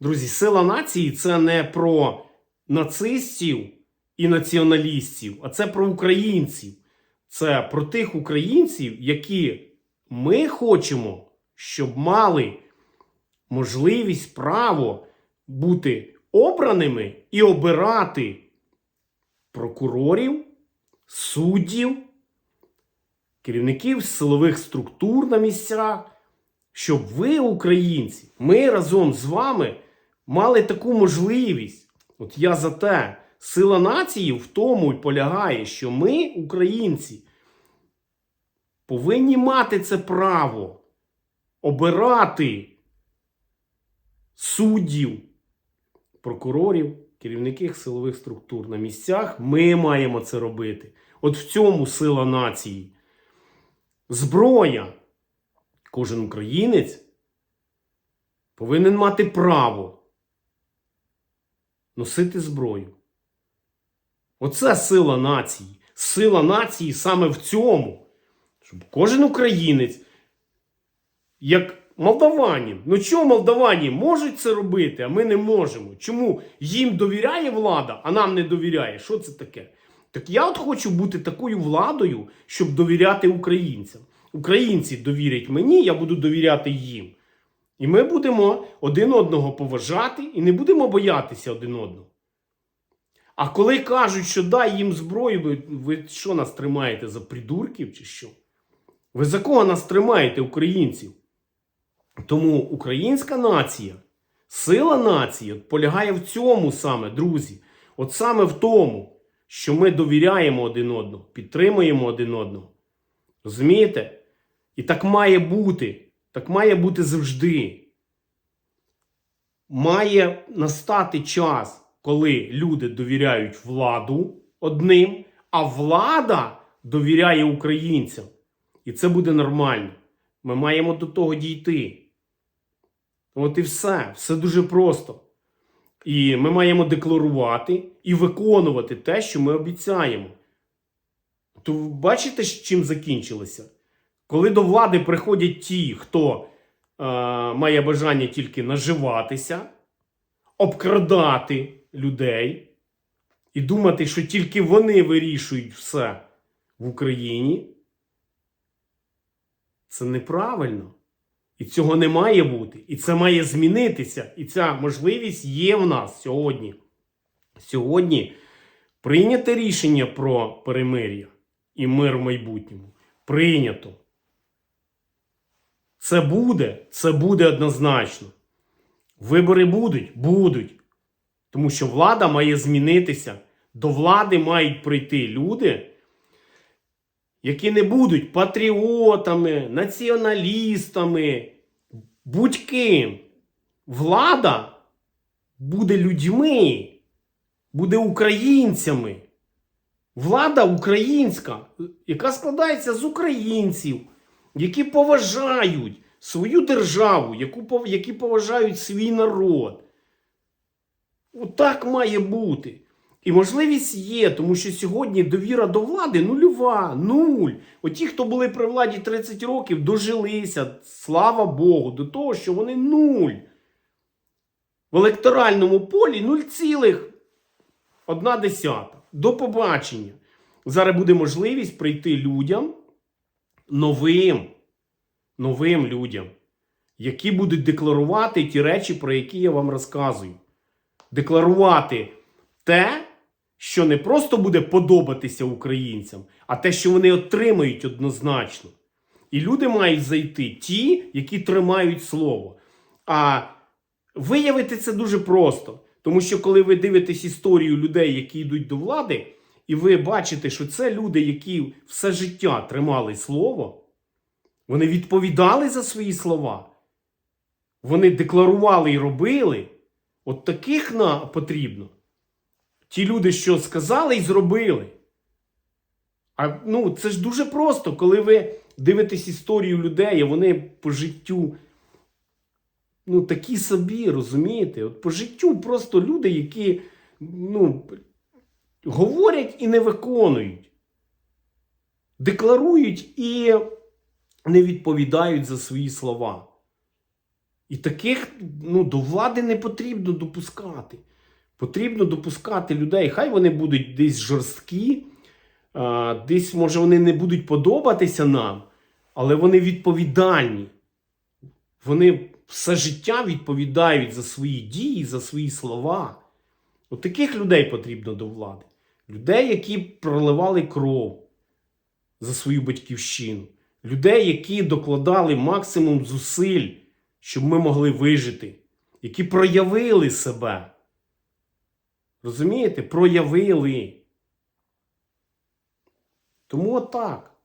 Друзі, сила нації це не про нацистів і націоналістів, а це про українців. Це про тих українців, які ми хочемо, щоб мали можливість, право бути обраними і обирати прокурорів, суддів, керівників силових структур на місцях, щоб ви, українці, ми разом з вами мали таку можливість. От я за те, сила нації в тому й полягає, що ми, українці, повинні мати це право обирати суддів, прокурорів, керівників силових структур на місцях. Ми маємо це робити. От в цьому сила нації. Зброя. Кожен українець повинен мати право носити зброю. Оце сила нації. Сила нації саме в цьому. Щоб кожен українець, як молдаванин, ну чому молдавані можуть це робити, а ми не можемо? Чому їм довіряє влада, а нам не довіряє? Що це таке? Так я от хочу бути такою владою, щоб довіряти українцям. Українці довірять мені, я буду довіряти їм. І ми будемо один одного поважати і не будемо боятися один одного. А коли кажуть, що дай їм зброю, ви, що нас тримаєте за придурків чи що? Ви за кого нас тримаєте, українців? Тому українська нація, сила нації полягає в цьому саме, друзі. От саме в тому, що ми довіряємо один одному, підтримуємо один одного. Розумієте? І так має бути. Так має бути завжди. Має настати час, коли люди довіряють владу одним, а влада довіряє українцям. І це буде нормально. Ми маємо до того дійти. От і все. Все дуже просто. І ми маємо декларувати і виконувати те, що ми обіцяємо. То ви бачите, чим закінчилося? Коли до влади приходять ті, хто е, має бажання тільки наживатися, обкрадати людей і думати, що тільки вони вирішують все в Україні, це неправильно. І цього не має бути. І це має змінитися. І ця можливість є в нас сьогодні. Сьогодні прийняте рішення про перемир'я і мир в майбутньому. Прийнято. Це буде, це буде однозначно. Вибори будуть, будуть. Тому що влада має змінитися. До влади мають прийти люди, які не будуть патріотами, націоналістами, будь-ким. Влада буде людьми, буде українцями. Влада українська, яка складається з українців, які поважають свою державу, яку, які поважають свій народ. Отак має бути. І можливість є, тому що сьогодні довіра до влади нульова, нуль. Оті, хто були при владі 30 років, дожилися, слава Богу, до того, що вони нуль. В електоральному полі 0,1. До побачення. Зараз буде можливість прийти людям новим, новим людям, які будуть декларувати ті речі, про які я вам розказую. Декларувати те, що не просто буде подобатися українцям, а те, що вони отримають однозначно. І люди мають зайти ті, які тримають слово. А виявити це дуже просто. Тому що коли ви дивитесь історію людей, які йдуть до влади, і ви бачите, що це люди, які все життя тримали слово, вони відповідали за свої слова, вони декларували і робили. От таких на потрібно. Ті люди, що сказали і зробили. А ну, це ж дуже просто, коли ви дивитесь історію людей, а вони по життю. Ну, такі собі, розумієте? От по життю просто люди, які ну, говорять і не виконують, декларують і не відповідають за свої слова. І таких ну, до влади не потрібно допускати. Потрібно допускати людей. Хай вони будуть десь жорсткі, десь, може, вони не будуть подобатися нам, але вони відповідальні. Вони все життя відповідають за свої дії, за свої слова. От таких людей потрібно до влади. Людей, які проливали кров за свою батьківщину. Людей, які докладали максимум зусиль, щоб ми могли вижити, які проявили себе. Розумієте? Проявили. Тому отак.